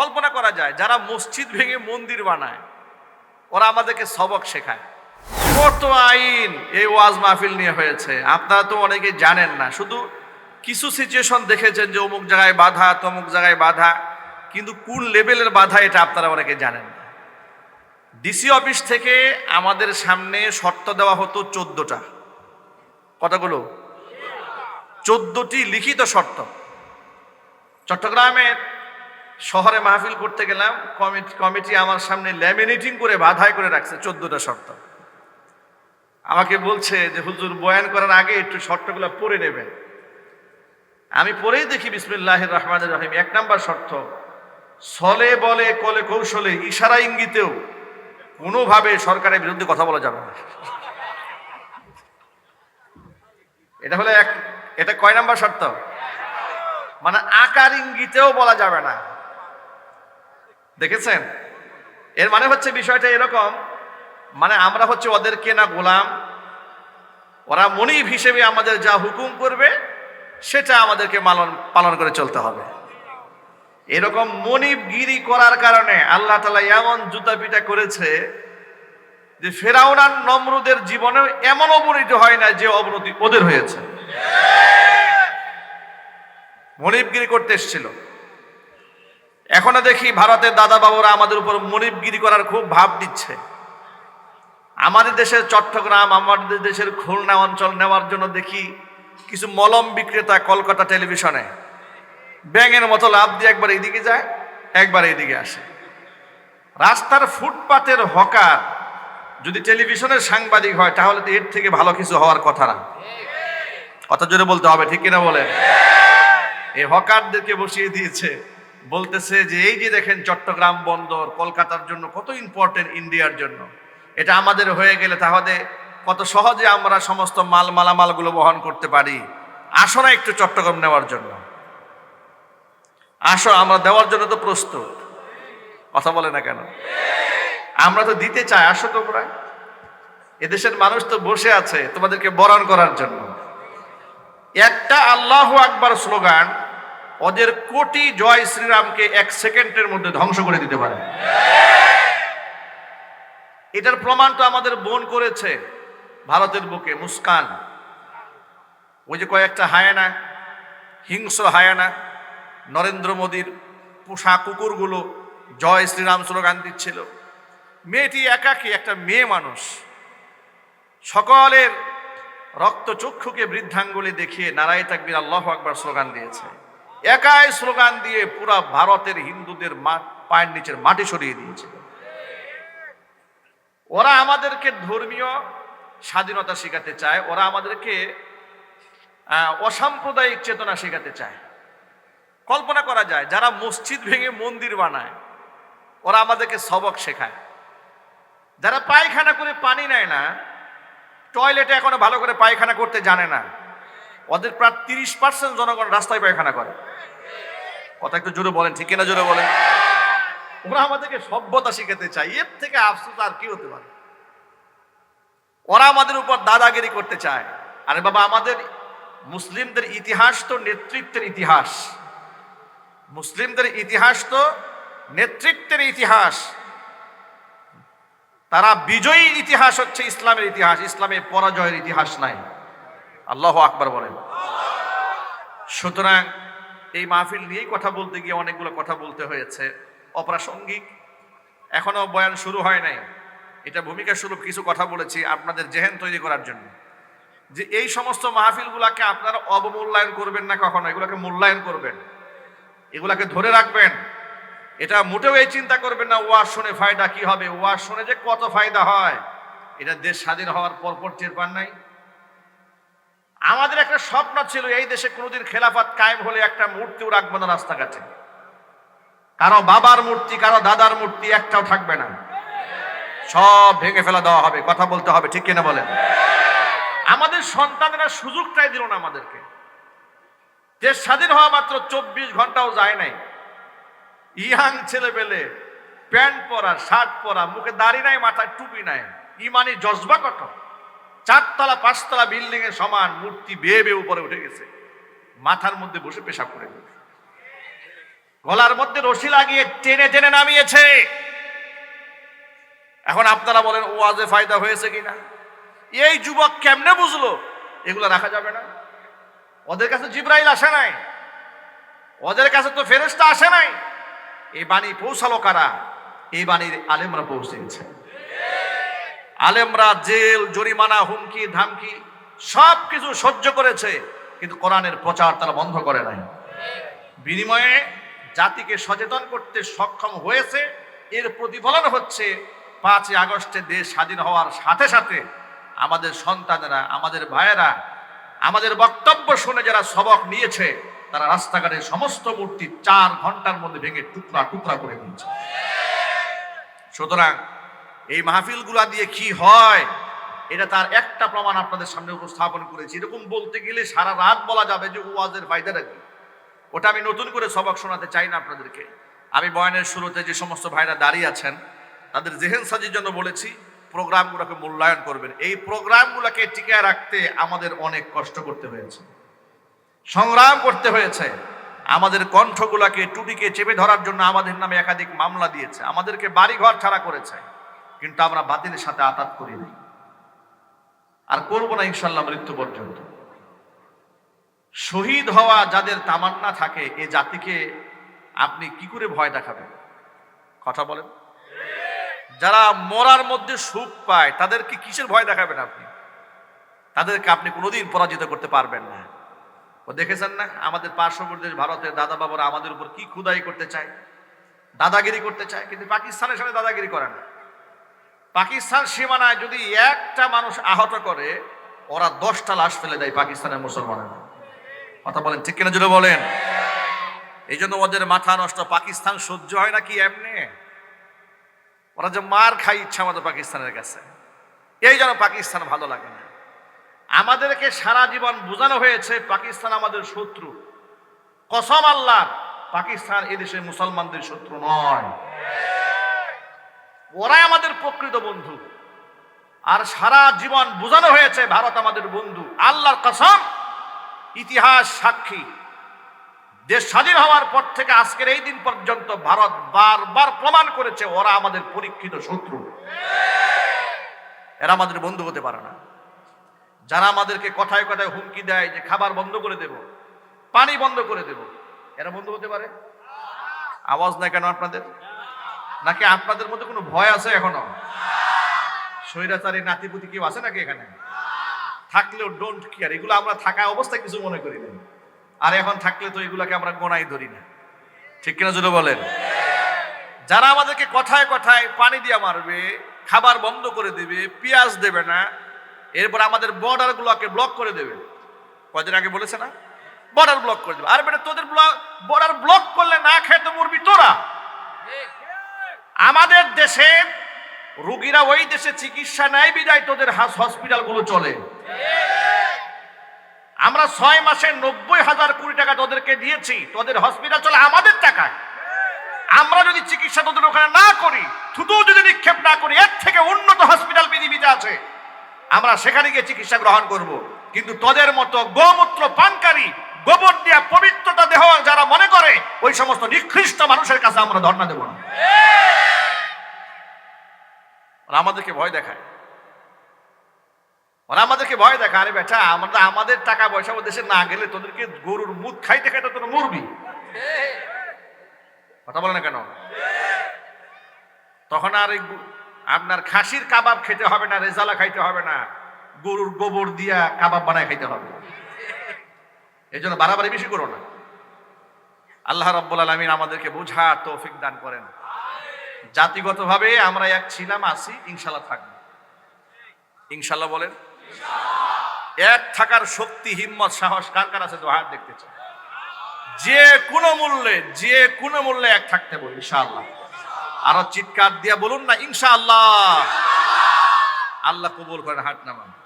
কল্পনা করা যায়, যারা মসজিদ ভেঙে মন্দির বানায়, ওরা আমাদেরকে সবক শেখায়। কত আইন এই ওয়াজ মাহফিল নিয়ে হয়েছে, আপনারা তো অনেকে জানেন না। শুধু কিছু সিচুয়েশন দেখেছেন যে অমুক জায়গায় বাধা, তমুক জায়গায় বাধা, কিন্তু কোন লেভেলের বাধা এটা আপনারা অনেকে জানেন না। ডিসি অফিস থেকে আমাদের সামনে শর্ত দেওয়া হতো চোদ্দটা। কতগুলো? চোদ্দটি লিখিত শর্ত। চট্টগ্রামের শহরে মাহফিল করতে গেলাম, কমিটি কমিটি আমার সামনে ল্যামিনেটিং করে বাধাই করে রাখছে চোদ্দটা শর্ত। আমাকে বলছে যে, হুজুর, বয়ান করার আগে একটু শর্তগুলো পড়ে নেবেন। আমি পড়েই দেখি বিসমিল্লাহ রহমান রহিম, এক নাম্বার শর্ত, সলে বলে, কলে কৌশলে, ইশারা ইঙ্গিতেও কোনোভাবে সরকারের বিরুদ্ধে কথা বলা যাবে না। এটা হলো এক, এটা কয় নাম্বার শর্ত? মানে আকার ইঙ্গিতেও বলা যাবে না। দেখেছেন? এর মানে হচ্ছে বিষয়টা এরকম মানে আমরা হচ্ছে ওদের কেনা গোলাম, ওরা মনিব হিসেবে আমাদের যা হুকুম করবে, সেটা আমাদেরকে মালন, পালন করে চলতে হবে। এরকম মনিবগিরি করার কারণে আল্লাহ তালা এমন জুতা পিটা করেছে যে ফেরাউনার নমরুদের জীবনে এমন অবনতি হয় না যে অবনতি ওদের হয়েছে। মনিবগিরি করতে এসেছিল। এখনও দেখি ভারতের দাদা বাবুরা আমাদের উপর মনিবগিরি করার খুব ভাব দিচ্ছে। আমাদের দেশের চট্টগ্রাম, আমাদের দেশের খুলনা অঞ্চল নেওয়ার জন্য দেখি কিছু মলম বিক্রেতা কলকাতা টেলিভিশনে। ব্যাঙের মতো লাভ দিয়ে একবার এইদিকে যায়, একবার এইদিকে আসে। রাস্তার ফুটপাতের হকার যদি টেলিভিশনের সাংবাদিক হয়, তাহলে তো এর থেকে ভালো কিছু হওয়ার কথা না। কথা জোরে বলতে হবে, ঠিক কিনা বলেন? এই হকারদেরকে বসিয়ে দিয়েছে। বলতেছে যে, এই যে দেখেন চট্টগ্রাম বন্দর, কলকাতার জন্য কত ইম্পর্টেন্ট ইন্ডিয়ার জন্য। এটা আমাদের হয়ে গেলে তাহলে কত সহজে আমরা সমস্ত মাল মালামালগুলো বহন করতে পারি। আসো না একটু চট্টগ্রাম নেওয়ার জন্য। আসো, আমরা দেওয়ার জন্য তো প্রস্তুত। কথা বলে না কেন? আমরা তো দিতে চাই, আসো তোমরা। এদেশের মানুষ তো বসে আছে তোমাদেরকে বরণ করার জন্য। একটা আল্লাহ আকবার স্লোগান ওদের কোটি জয় শ্রীরামকে এক সেকেন্ডের মধ্যে ধ্বংস করে দিতে পারে। এটার প্রমাণ তো আমাদের বোন করেছে, ভারতের বুকে, মুস্কান। ওই যে কয়েকটা হায়ানা, হিংস্র হায়ানা, নরেন্দ্র মোদীর পোষা কুকুরগুলো জয় শ্রীরাম স্লোগান দিচ্ছিল। মেয়েটি একাকী একটা মেয়ে মানুষ। সকলের রক্ত চক্ষুকে বৃদ্ধাঙ্গুলি দেখিয়ে নারায় তাকবির আল্লাহ আকবার স্লোগান দিয়েছে। একাই স্লোগান দিয়ে পুরা ভারতের হিন্দুদের পায়ের নিচের মাটি সরিয়ে দিয়েছিল ওরা আমাদেরকে ধর্মীয় স্বাধীনতা শেখাতে চায়, ওরা আমাদেরকে অসাম্প্রদায়িক চেতনা শেখাতে চায়। কল্পনা করা যায়, যারা মসজিদ ভেঙে মন্দির বানায়, ওরা আমাদেরকে সবক শেখায়। যারা পায়খানা করে পানি নেয় না, টয়লেটে এখনও ভালো করে পায়খানা করতে জানে না ওদের প্রায় তিরিশ পার্সেন্ট জনগণ রাস্তায় পায়খানা করে। কথা একটু জোরে বলেন, ঠিক কিনা জোরে বলেন? ওরা আমাদেরকে সভ্যতা শিখাতে চায়, এর থেকে আফসোস আর কি হতে পারে? ওরা আমাদের উপর দাদাগিরি করতে চায়। আরে বাবা, আমাদের মুসলিমদের ইতিহাস তো নেতৃত্বের ইতিহাস। মুসলিমদের ইতিহাস তো নেতৃত্বের ইতিহাস। তারা বিজয়ী ইতিহাস হচ্ছে ইসলামের ইতিহাস ইসলামের পরাজয়ের ইতিহাস নাই। আল্লাহ আকবার বলেন। সুতরাং এই মাহফিল নিয়েই কথা বলতে গিয়ে অনেকগুলো কথা বলতে হয়েছে। অপ্রাসঙ্গিক। এখনও বয়ান শুরু হয় নাই। এটা ভূমিকা স্বরূপ কিছু কথা বলেছি আপনাদের জেহেন তৈরি করার জন্য। যে এই সমস্ত মাহফিলগুলাকে আপনারা অবমূল্যায়ন করবেন না কখনো, এগুলোকে মূল্যায়ন করবেন। এগুলাকে ধরে রাখবেন। এটা মোটেও এই চিন্তা করবেন না, ওয়াজ শুনে ফায়দা কি হবে, ওয়াজ শুনে যে কত ফায়দা হয়। এটা দেশ স্বাধীন হওয়ার পরপর টের পান নাই। আমাদের একটা স্বপ্ন ছিল, এই দেশে কোনোদিন খেলাফত কায়েম হলে একটা মূর্তিও রাখব না রাস্তাঘাটে। কারও বাবার মূর্তি, কারও দাদার মূর্তি একটাও থাকবে না। সব ভেঙে ফেলা দেওয়া হবে, কথা বলতে হবে, ঠিক কিনা বলেন? আমাদের সন্তানেরা সুযোগটাই দিল না আমাদেরকে। দেশ স্বাধীন হওয়া মাত্র চব্বিশ ঘন্টাও যায় নাই। ইয়াং ছেলে পেলে প্যান্ট পরা, শার্ট পরা, মুখে দাড়ি নাই, মাথায় টুপি নাই। ইমানি জজবা কত? চারতলা, পাঁচতলা বিল্ডিং এর সমান মূর্তি বেয়ে বেয়ে উপরে উঠে গেছে। মাথার মধ্যে বসে পেশাব করে গলার মধ্যে রশি লাগিয়ে টেনে টেনে নামিয়েছে। এখন আপনারা বলেন, ওয়াজে ফায়দা হয়েছে কিনা? এই যুবক কেমনে বুঝলো? এগুলো রাখা যাবে না। ওদের কাছে জিব্রাইল আসে নাই। ওদের কাছে তো ফেরেশতা আসে নাই। এই বাণী পৌঁছালো কারা? এই বাণীর আলেমরা পৌঁছেছে আলেমরা জেল, জরিমানা, হুমকি, ধামকি সব কিছু সহ্য করেছে, কিন্তু কোরআনের প্রচার তারা বন্ধ করে নাই। বিনিময়ে জাতিকে সচেতন করতে সক্ষম হয়েছে, এর প্রতিফলন হচ্ছে পাঁচই আগস্টে দেশ স্বাধীন হওয়ার সাথে সাথে আমাদের সন্তানেরা, আমাদের ভাইয়েরা, আমাদের বক্তব্য শুনে যারা সবক নিয়েছে, তারা রাস্তাঘাটের সমস্ত মূর্তি চার ঘণ্টার মধ্যে ভেঙে টুকরা টুকরা করে দিয়েছে। সুতরাং এই মাহফিলগুলা দিয়ে কি হয়? এটা তার একটা প্রমাণ আপনাদের সামনে উপস্থাপন করেছি। এরকম বলতে গেলে সারা রাত বলা যাবে যে ওয়াজের ফায়দাটা কি? ওটা আমি নতুন করে সবক শোনাতে চাই না আপনাদেরকে। আমি বয়ানের শুরুতে যে সমস্ত ভাইরা দাঁড়িয়ে আছেন, তাদের জেহেন সাজির জন্য বলেছি, প্রোগ্রামগুলোকে মূল্যায়ন করবেন। এই প্রোগ্রামগুলোকে টিকায় রাখতে আমাদের অনেক কষ্ট করতে হয়েছে। সংগ্রাম করতে হয়েছে। আমাদের কণ্ঠগুলাকে টুটিকে চেপে ধরার জন্য আমাদের নামে একাধিক মামলা দিয়েছে। আমাদেরকে বাড়িঘর ছাড়া করেছে। কিন্তু আমরা বাতিলের সাথে আতাত করি নাই। আর করব না ইনশাল্লাহ মৃত্যু পর্যন্ত। শহীদ হওয়া যাদের তামান্না থাকে, এ জাতিকে আপনি কি করে ভয় দেখাবেন? কথা বলেন। যারা মরার মধ্যে সুখ পায়, তাদেরকে কিসের ভয় দেখাবেন আপনি? তাদেরকে আপনি কোনোদিন পরাজিত করতে পারবেন না। ও দেখেছেন না, আমাদের পার্শ্ববর্তী দেশ ভারতের দাদা বাবারা আমাদের উপর কি খুদাই করতে চায়? দাদাগিরি করতে চায়, কিন্তু পাকিস্তানের সাথে দাদাগিরি করে না। পাকিস্তান সীমানায় যদি একটা মানুষ আহত করে, ওরা দশটা লাশ ফেলে দেয় পাকিস্তানের মুসলমানেরা। কথা বলেন, ঠিক কিনা জুড়ে বলেন? এই জন্য ওদের মাথা নষ্ট। পাকিস্তান সহ্য হয় নাকি এমনি? ওরা যে মার খাই ইচ্ছা আমাদের পাকিস্তানের কাছে। এই জন্য পাকিস্তান ভালো লাগে না। আমাদেরকে সারা জীবন বোঝানো হয়েছে, পাকিস্তান আমাদের শত্রু। কসম আল্লাহ, পাকিস্তান এদেশের মুসলমানদের শত্রু নয়। ওরাই আমাদের প্রকৃত বন্ধু। আর সারা জীবন বোঝানো হয়েছে, ভারত আমাদের বন্ধু। আল্লাহর কসম, ইতিহাস সাক্ষী। দেশ স্বাধীন হওয়ার পর থেকে আজকের এই দিন পর্যন্ত ভারত বারবার প্রমাণ করেছে, ওরা আমাদের পরীক্ষিত শত্রু। এরা আমাদের বন্ধু হতে পারে না। যারা আমাদেরকে কথায় কথায় হুমকি দেয় যে খাবার বন্ধ করে দেব, পানি বন্ধ করে দেব, এরা বন্ধু হতে পারে? আওয়াজ নাই কেন আপনাদের? নাকি আপনাদের মধ্যে কোনো ভয় আছে এখনও? স্বৈরাচারী নাতিপুতি কেউ আছে নাকি এখানে? থাকলেও ডোন্ট কেয়ার এগুলো আমরা থাকা অবস্থায় কিছু মনে করি না। আর এখন থাকলে তো এগুলাকে আমরা গোনাই ধরি না। ঠিক কিনা যদি বলেন? যারা আমাদেরকে কথায় কথায় পানি দিয়ে মারবে, খাবার বন্ধ করে দেবে, পেঁয়াজ দেবে না, এরপর আমাদের বর্ডার গুলোকে ব্লক করে দেবে। কদিন আগে বলেছে না? বর্ডার ব্লক করে দেবে। আর বেটা, তোদের বর্ডার ব্লক করলে না খেয়ে তো মরবি তোরা। আমাদের দেশে রুগীরা ওই দেশে চিকিৎসা নেয়, বিদায় তোদের হসপিটালগুলো চলে। আমরা ছয় মাসে নব্বই হাজার কোটি টাকা তোদেরকে দিয়েছি, তোদের হসপিটাল চলে আমাদের টাকায়। আমরা যদি চিকিৎসা তোদের ওখানে না করি থুতু যদি নিক্ষেপ না করি, এর থেকে উন্নত হসপিটাল পৃথিবীতে আছে। আমরা সেখানে গিয়ে চিকিৎসা গ্রহণ করব। কিন্তু তোদের মতো গোমূত্র পানকারী, গোবর দিয়া পবিত্রতা দেহ যারা মনে করে, ওই সমস্ত নিকৃষ্ট মানুষের কাছে আমরা ধর্ণা দেব না। ওরা আমাদেরকে ভয় দেখায়। ওরা আমাদেরকে ভয় দেখা আরে বেটা, আমরা আমাদের টাকা পয়সা ও দেশে না গেলে তোদেরকে গরুর মুখ খাইতে খাইতে তোর মরবি। কথা বলে না কেন? তখন আর আপনার খাসির কাবাব খেতে হবে না, রেজালা খাইতে হবে না। গরুর গোবর দিয়া কাবাব বানায় খাইতে হবে। এই জন্য বাড়াবাড়ি বেশি করো না। আল্লাহ রব্বুল আলমিন আমাদেরকে বোঝা, তৌফিক দান করেন। জাতিগতভাবে আমরা এক ছিলাম, আছি ইনশাল্লাহ থাকব। ইনশাল্লাহ বলেন। এক থাকার শক্তি, হিম্মত, সাহস কার কার আছে? হাত দেখতে চাই। যে কোনো মূল্যে, যে কোনো মূল্যে এক থাকতে বলি ইনশাআল্লাহ। আরও চিৎকার দিয়া বলুন না, ইনশাআল্লাহ। আল্লাহ কবুল করেন, হাট নামান।